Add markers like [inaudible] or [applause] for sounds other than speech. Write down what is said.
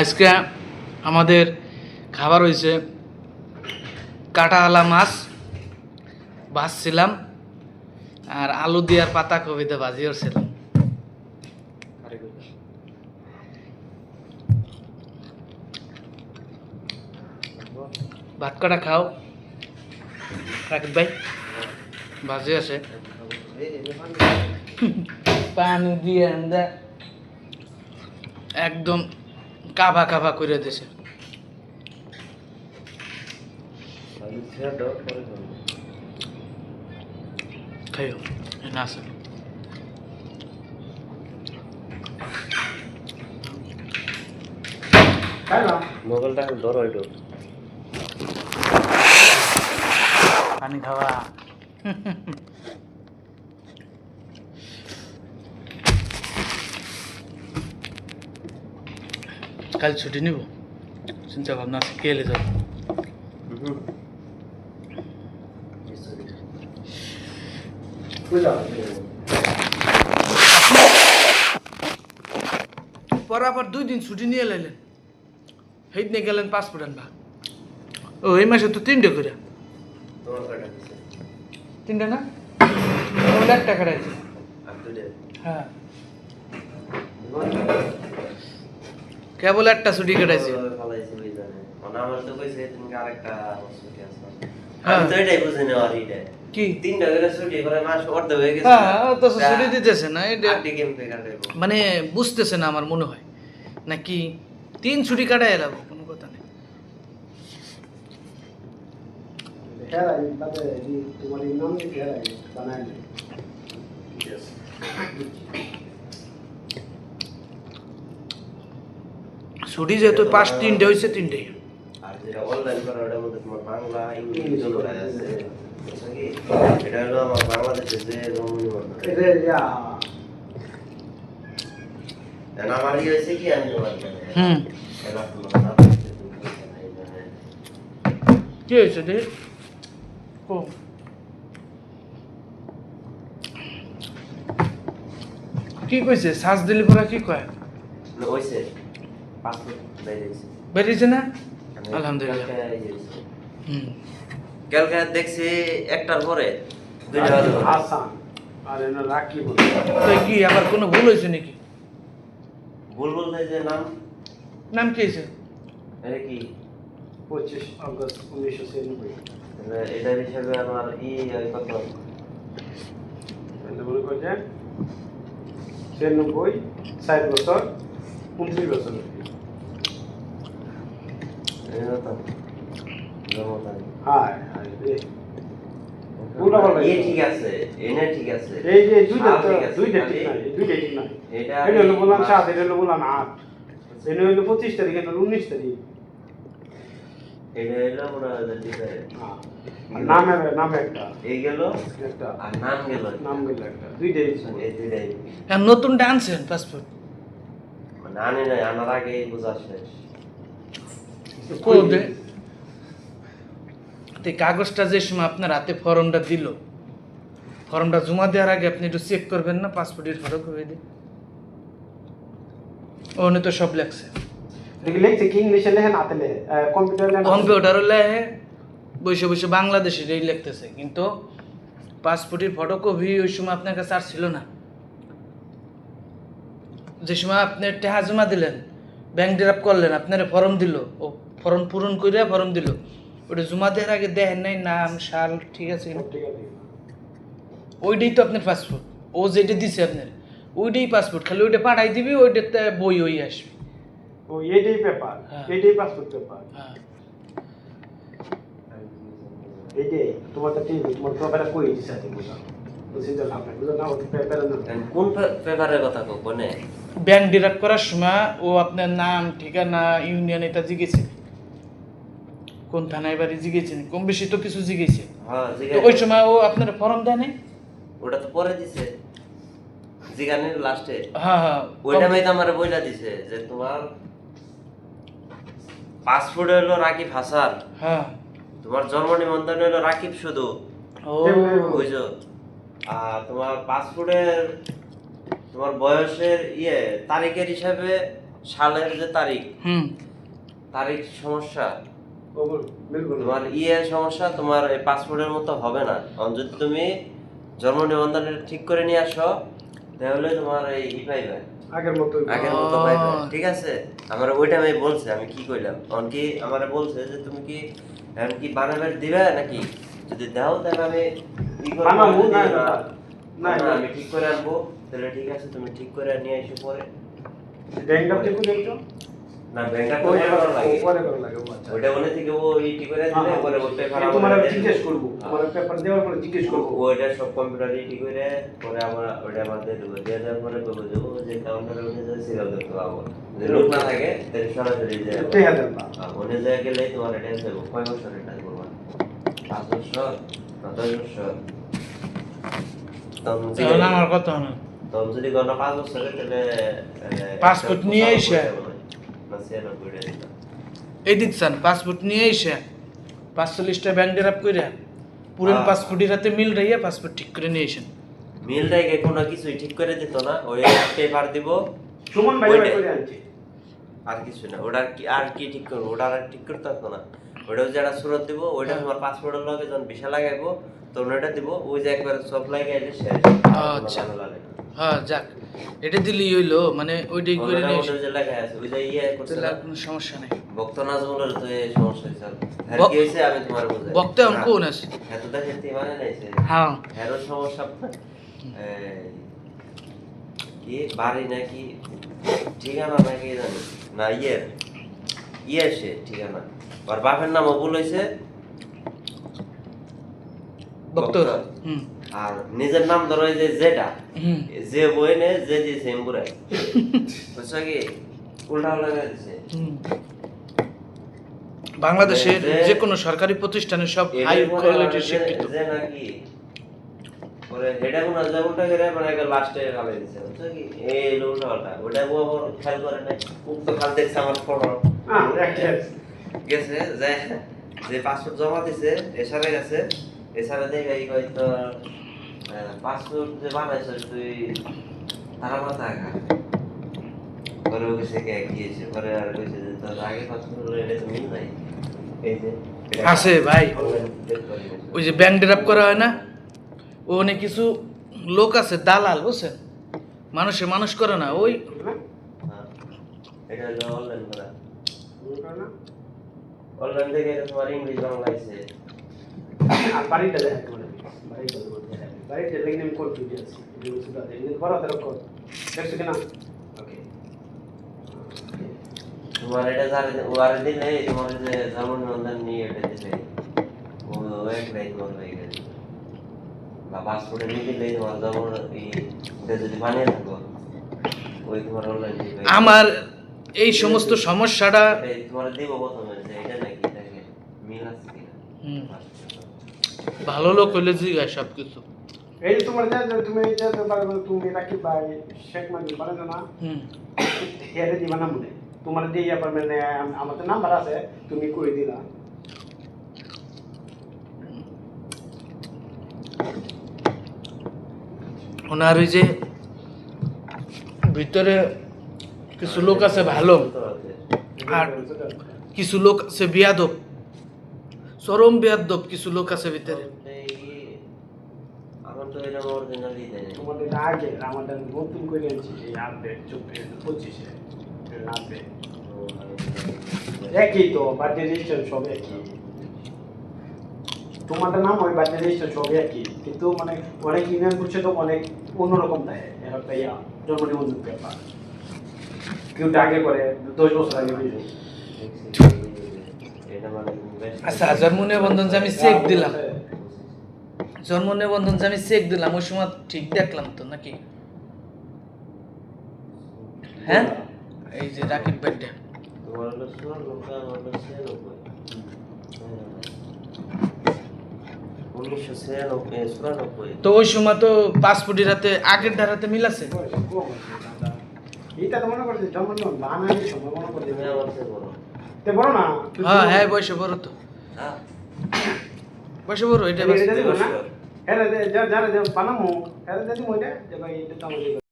আজকে আমাদের খাবার হয়েছে কাঁটাওয়ালা মাছ, ভাজছিলাম, আর আলু দিয়ে আর পাতা কবিতে ভাজিও ছিলাম ভাত কটা খাও? রাকিব ভাই, ভাজি আছে। পানি দিয়ে একদম কাভা কাভা করে দিছে। খাইও না আছে। মোবাইলটা ধরো একটু পানি খাওয়া। কাল ছুটি নিব। চিন্তা ভাবনা আছে কে এলে যাব? পর আবার দুই দিন ছুটি নিয়ে লাইলেন হেইট নিয়ে গেলেন পাসপোর্ট আনবা। ও এই মাসে তো তিনটে করে। তিনটে না? এক টাকা দুইটা। হ্যাঁ। কেবল একটা ছুটি কেটেছি মানে আমার তো কইছে তুমি আরেকটা ছুটি আছে। হ্যাঁ। হয়ে গেছে। হ্যাঁ মানে বুঝতেছে না আমার মনে হয়। নাকি তিন ছুটি কাটাই এলাবো কোনো কথা নেই। তোমার নাম ছুটি যেহেতু পাঁচ তিনটে হয়েছে তিনটে। আর যেটা অনলাইন করা ওটার মধ্যে তোমার বাংলা ইংলিশ দুটোটাই আছে। কি? এটা হলো আমার বাংলাদেশে যে রমণী বন্ধ এটা ইয়া আমার ইয়ে হয়েছে কি আমি হুম। কি হয়েছে দে ও কি কইছে? শ্বাস দিলি পরা কি কয়? পাসপোর্ট বেরিয়েছে। না? আলহামদুলিল্লাহ। হুম। কালকে দেখছি একটার পরে তো কি আবার কোনো ভুল হয়েছে নাকি? ভুল বলতে যে নাম? নাম কি হয়েছে? এটা কি? পঁচিশ আগস্ট উনিশশো ছিয়ানব্বই। এটার হিসাবে আমার ই কত? মনে করছেন ছিয়ানব্বই ষাট বছর উনত্রিশ বছর এই কত? জন্ম তারিখ। হায় রে পুরো ভালো ঠিক আছে এনে ঠিক আছে এই যে দুইটা সাল তো ঠিক আছে, দুইটা ঠিক নাই দুইটা ঠিক নাই এটা এটা হলো বললাম সাত এটা হলো বললাম আট এটা হলো পঁচিশ তারিখ এটা উনিশ তারিখ এটা হলো যে ঠিক আছে। আর নামের নামে একটা এই গেল একটা আর নাম গেল নাম গেল একটা দুইটাই এই দুইটাই হ্যাঁ নতুনটা পাসপোর্ট মানে আনে নাই আনার আগে বোঝা শেষ কো দে তো কাগজটা যে সময় আপনার হাতে ফর্মটা দিল ফর্মটা জমা দেওয়ার আগে আপনি একটু চেক করবেন না পাসপোর্টের ফটো করে দিন ওনে তো সব লেখছে। দেখি কি ইংলিশে লেখেন হাতে লেখে। কম্পিউটার কম্পিউটারও লেখে বসে বসে বাংলাদেশের এই লিখতেছে। কিন্তু পাসপোর্টের ফটোকপি ওই সময় আপনার কাছে আর ছিল না। যে সময় আপনি টেহা জমা দিলেন ব্যাংক ড্রাফ করলেন আপনার ফর্ম দিল ও ফর্ম পূরণ করে ফর্ম দিল। ওটা জমা দেওয়ার আগে দেখেন নাই নাম সাল ঠিক আছে ওইটাই তো আপনার পাসপোর্ট ও যেটা দিছে আপনার ওইটাই পাসপোর্ট খালি ওইটা পাঠাই দিবি ওইটাতে বই ওই আসবে। ও এইটাই পেপার হ্যাঁ। এইটাই পাসপোর্ট পেপার হ্যাঁ। এইটাই তোমার কই দিছে ব্যাংক ডিরাক্ট করার সময় ও আপনার নাম ঠিকানা ইউনিয়ন এটা জিগেছে। কোন থানায় বাড়ি জিগেছে কম বেশি তো কিছু জিগেছে। হ্যাঁ তো ওই সময় ও আপনার ফর্ম দেয় নাই? ওটা তো পরে দিছে। জিগানের লাস্টে। হ্যাঁ হ্যাঁ ওইটা আমার বইলা দিছে যে তোমার পাসপোর্ট হলো রাকিব হাসান। হ্যাঁ। তোমার জন্ম নিবন্ধন হলো রাকিব শুধু। বুঝছ? আর তোমার পাসপোর্টের তোমার বয়সের ইয়ে তারিখের হিসাবে সালের যে তারিখ হুম। তারিখ সমস্যা। তোমার ইয়ের সমস্যা তোমার এই পাসপোর্টের মতো হবে না। যদি তুমি জন্ম নিবন্ধন ঠিক করে নিয়ে আসো তাহলে তোমার এই ই পাইবে। আগের মতো আগের মতো পাইবে। ঠিক আছে? আমার ওইটা আমি বলছে আমি কি কইলাম? তখন কি আমারে বলছে যে তুমি কি এখন কি বানাবের দিবে নাকি? যদি দাও তাহলে আমি ই করব, না, না-। আমি ঠিক করে আনব। তাহলে ঠিক আছে তুমি ঠিক করে নিয়ে এসে পরে। ব্যাংকটা থেকে দেখছ না ব্যাংকার তো করা লাগে। পরে করে লাগে ও আচ্ছা। থেকে ও ই ঠিক দিলে পরে ওর পেপার তোমার জিজ্ঞেস করব। তোমার পেপার দেওয়ার পরে জিজ্ঞেস করব। ওইটা সব কম্পিউটারে ঠিক করে পরে আমরা ওইটা আমাদের দেবো। দেওয়ার পরে বলব যে যে কাউন্টারে উনি যে সিরিয়াল দেখতে পাবো। যদি লোক না থাকে তাহলে সরাসরি যে দুই হাজার বা উনি গেলে তোমার এটা দেবো কয় বছর এটা করব পাঁচ বছর? না দশ বছর? তখন আমার কথা না তখন যদি গণনা পাঁচ বছরে তাহলে Passport নিয়ে এসে। এই দিচ্ছেন পাসপোর্ট নিয়ে এসে পাঁচচল্লিশটা ব্যাংক ড্রাপ করে পুরেন। পাসপোর্টের হাতে মিল রাইয়া পাসপোর্ট ঠিক করে নিয়ে এসেন। মিলটাকে কোনো কিছুই ঠিক করে দিত না ওই পেপার দিব। সুমন ভাই আর কিছু না ওটা কি আর কি ঠিক করব? ওটা আর ঠিক করতে পারতো না। ওটা যেটা সুরত দিব ওইটা তোমার পাসপোর্টের লগে যখন ভিসা লাগাইবো তখন ওটা দিব ওই যে একবার সব লাগাইলে শেষ আচ্ছা। হ্যাঁ যাক। এটা দিলেই হইল মানে ওইটাই করে নিয়ে মধ্যে যে লেখা আছে ওই যে ইয়ে আর কোনো সমস্যা নেই। ভক্ত নাজমুলের তো এই সমস্যা হয়েছে। আর কি হয়েছে আমি তোমার বুঝাই। বক্তা এখন কোন আছে? এত দেখে তুই মানে নাইছে হ্যাঁ। হেরো সমস্যা কি বাড়ি নাকি ঠিকানা নাকি জানি না ইয়ে ইয়ে সে ঠিকানা। আর বাপের নামও ভুল হয়েছে। বক্তর আর নিজের নাম ধরো যে যেটা যে বই নে যে দিয়েছে এমপুরাই [laughs] বুঝছ কি? উল্টা লাগা দিছে। বাংলাদেশের যে- কোনো সরকারি প্রতিষ্ঠানে সব হাই কোয়ালিটির যে- শিক্ষিত। যে নাকি পরে এটা কোন যেমনটা করে মানে একটা লাস্টে গালে দিছে বুঝছ কি? এই উল্টা পাল্টা। ওটা বউ আবার খেয়াল করে নাই? উক্ত খাল দেখছে আমার ফটো একটা গেছে যে যে পাসপোর্ট জমা দিছে এসারে গেছে এসারে দেখে এই কই তো পাসপোর্ট যে বানাইছ তুই তারা মাথা আগা পরে ও গেছে কে হয়েছে? পরে আর কইছে যে তোর আগে পাসপোর্ট এটা নাই। এই যে আছে ভাই। ওই যে ব্যাংক ড্রাপ করা হয় না? ও অনেক কিছু লোক আছে দালাল বুঝছেন? মানুষে মানুষ করে না ওই হ্যাঁ, এটা হলো অনলাইন করা। অনলাইন থেকে এটা তোমার ইংলিশ বাংলা আছে আর বাড়িটা দেখা তোমার বাড়িটা বাড়িটা লেগে আমি কনফিউজ আছি। শুধু বড় তার কর। দেখছ কিনা ওকে তোমার এটা যারে ওয়ারে দিলে তোমার যে জামন নন্দন নিয়ে এটা দিলে ও এক লাইন তোমার হয়ে গেছে বা পাসপোর্টে নিয়ে দিলে তোমার এটা যদি বানিয়ে থাকো ওই তোমার অনলাইন আমার এই সমস্ত সমস্যাটা এই তোমার দিব প্রথমে যে এটা নাকি দেখে মিল আছে কিনা হুম, ভালো লোক হইলে জিগায় সব কিছু এই যে তোমার যা যা- তুমি এই যে তুমি রাখি ভাই শেখ মাজিদ পারে না? হুম। হেরে দিবা না মনে। তোমার দিয়ে ইয়া পারবে না আমাদের নাম্বার আছে তুমি কই দিলা? ওনার ওই যে ভিতরে কিছু লোক আছে ভালো। আর কিছু লোক আছে বিয়াদব। চরম বিয়াদব কিছু লোক আছে ভিতরে। একই তো একই। তোমাদের নাম ওই বার্থডে রেজিস্ট্রেশন সব একই, কিন্তু মানে অনেক ইউনিয়ন করছে তো অনেক অন্যরকম দেয় একটা ইয়া জন্ম নিবন্ধন পেপার কেউ আগে করে, দশ বছর আগে দিয়ে দেয়। এটা মানে বেশ- আচ্ছা জন্ম নিবন্ধন যে আমি চেক দিলাম। জন্ম নিবন্ধন যে আমি চেক দিলাম ওই সময় ঠিক দেখলাম তো নাকি? হ্যাঁ? এই যে রাকিব বার্থডে। তো ওই সময় তো পাসপোর্টের হাতে আগের ধারাতে মিল আছে? এটা তো মনে করছে জন্ম মনে করছে তে বড় না হ্যাঁ। হ্যাঁ বয়সে বড় তো হ্যাঁ? বয়সে বড় এটা এটা বাস- দেবো না দেবো. হ্যাঁ যারা যারা বানামো হ্যাঁ মনে যে ভাই এটা তো